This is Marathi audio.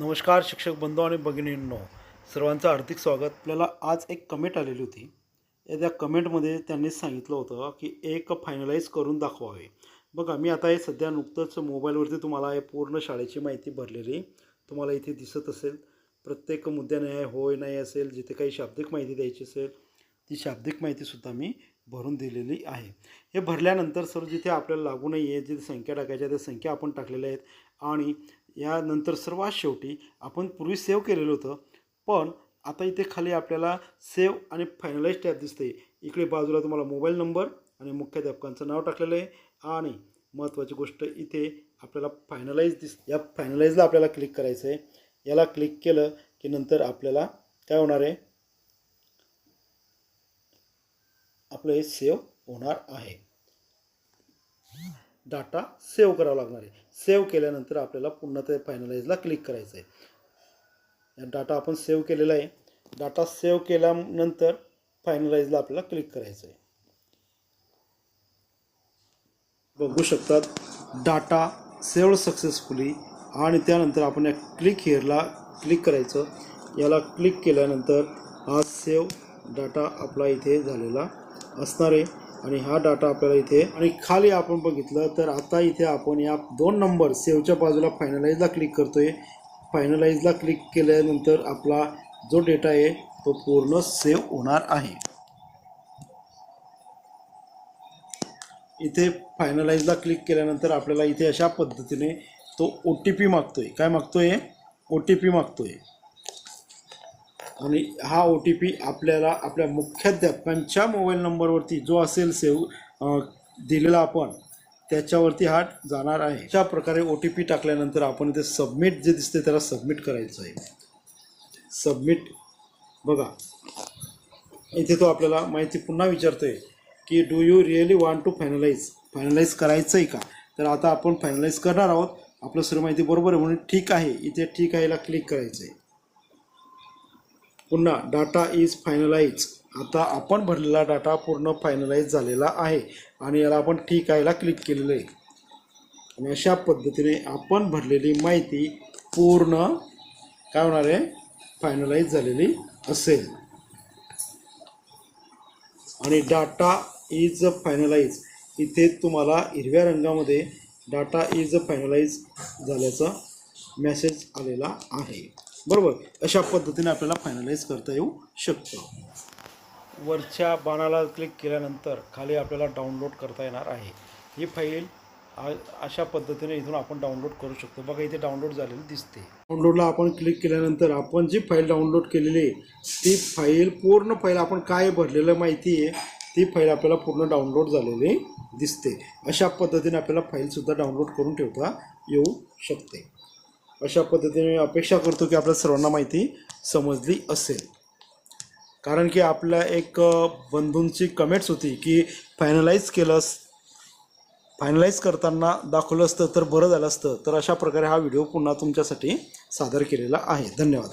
नमस्कार शिक्षक बंधू आणि भगिनींनो. सर्वांचं हार्दिक स्वागत. आपल्याला आज एक कमेंट आलेली होती. या त्या कमेंटमध्ये त्यांनी सांगितलं होतं की एक फायनलाईज करून दाखवावे. बघा मी आता हे सध्या नुकतंच मोबाईलवरती तुम्हाला हे पूर्ण शाळेची माहिती भरलेली. तुम्हाला इथे दिसत असेल. प्रत्येक मुद्द्याने आहे होय नाही असेल जिथे काही शाब्दिक माहिती द्यायची असेल ती शाब्दिक माहितीसुद्धा मी भरून दिलेली आहे. हे भरल्यानंतर सर जिथे आपल्याला लागू नाही आहे जिथे संख्या टाकायच्या त्या संख्या आपण टाकलेल्या आहेत. आणि यानंतर सर्वात शेवटी आपण पूर्वी सेव्ह केलेलं होतं. पण आता इथे खाली आपल्याला सेव्ह आणि फायनलाइज टॅब दिसते इकडे बाजूला तुम्हाला मोबाईल नंबर आणि मुख्याध्यापकांचं नाव टाकलेलं आहे. आणि महत्त्वाची गोष्ट इथे आपल्याला फायनलाइज दिस या फायनलाइजला आपल्याला क्लिक करायचं आहे याला क्लिक केलं की नंतर आपल्याला काय होणार आहे? आपलं हे सेव्ह होणार आहे. डाटा सेव्ह करावा लागणार आहे. सेव्ह केल्यानंतर आपल्याला पुन्हा ते फायनलाइजला क्लिक करायचं आहे. या डाटा आपण सेव्ह केलेला आहे. डाटा सेव्ह केल्यानंतर फायनलाइजला आपल्याला क्लिक करायचं आहे. बघू शकतात डाटा सेव्ह सक्सेसफुली आणि त्यानंतर आपण या क्लिक हिअरला क्लिक करायचं. याला क्लिक केल्यानंतर हा सेव्ह डाटा आपला इथे झालेला असणार आहे. आणि हा डाटा आपल्याला इथे आणि खाली आपण बघितलं तर आता इथे आपण या दोन नंबर सेव्हच्या बाजूला फायनलाइजला क्लिक करतोय. फायनलाइजला क्लिक केल्यानंतर आपला जो डेटा आहे तो पूर्ण सेव्ह होणार आहे. इथे फायनलाइजला क्लिक केल्यानंतर आपल्याला इथे अशा पद्धतीने तो ओ टी पी मागतोय. काय मागतोय? O T P मागतोय. आणि हा ओ टी पी आपल्याला आपल्या मुख्याध्यापकांच्या मोबाईल नंबरवरती जो असेल सेव्ह दिलेला आपण त्याच्यावरती हा जाणार आहे. अशा प्रकारे ओ टी पी टाकल्यानंतर आपण इथे सबमिट जे दिसते त्याला सबमिट करायचं आहे. सबमिट बघा. इथे तो आपल्याला माहिती पुन्हा विचारतो आहे की do you really want to finalize finalize करायचं आहे का? तर आता आपण फायनलाइज करणार आहोत. आपलं सर्व माहिती बरोबर आहे म्हणून ठीक आहे. इथे ठीक आहेला क्लिक करायचं आहे पुन्हा डाटा इज फायनलाइज आता आपण भरलेला डाटा पूर्ण फायनलाइज झालेला आहे आणि याला आपण ठीक आहेला क्लिक केलेलं आहे. आणि अशा पद्धतीने आपण भरलेली माहिती पूर्ण काय होणार आहे? फायनलाइज झालेली असेल. आणि डाटा इज फायनलाइज इथे तुम्हाला हिरव्या रंगामध्ये डाटा इज फायनलाइज झाल्याचा मेसेज आलेला आहे. बरोबर? अशा पद्धतीने आपल्याला फायनलाइज करता येऊ शकतं. वरच्या बाणाला क्लिक केल्यानंतर खाली आपल्याला डाउनलोड करता येणार आहे. ही फाईल अशा पद्धतीने इथून आपण डाउनलोड करू शकतो. बघा इथे डाउनलोड झालेली दिसते डाउनलोडला आपण क्लिक केल्यानंतर आपण जी फाईल डाउनलोड केलेली आहे ती फाईल पूर्ण फाईल आपण काय भरलेलं माहिती आहे ती फाईल आपल्याला पूर्ण डाउनलोड झालेली दिसते. अशा पद्धतीने आपल्याला फाईलसुद्धा डाउनलोड करून ठेवता येऊ शकते. अशा पद्धतीने मी अपेक्षा करतो की आपल्या सर्वांना माहिती समजली असेल. कारण की आपल्या एक बंधूंची कमेंट्स होती की फायनलाइज केलंस फायनलाइज करताना दाखवलं असतं तर बरं झालं असतं. तर अशा प्रकारे हा व्हिडिओ पुन्हा तुमच्यासाठी सादर केलेला आहे. धन्यवाद.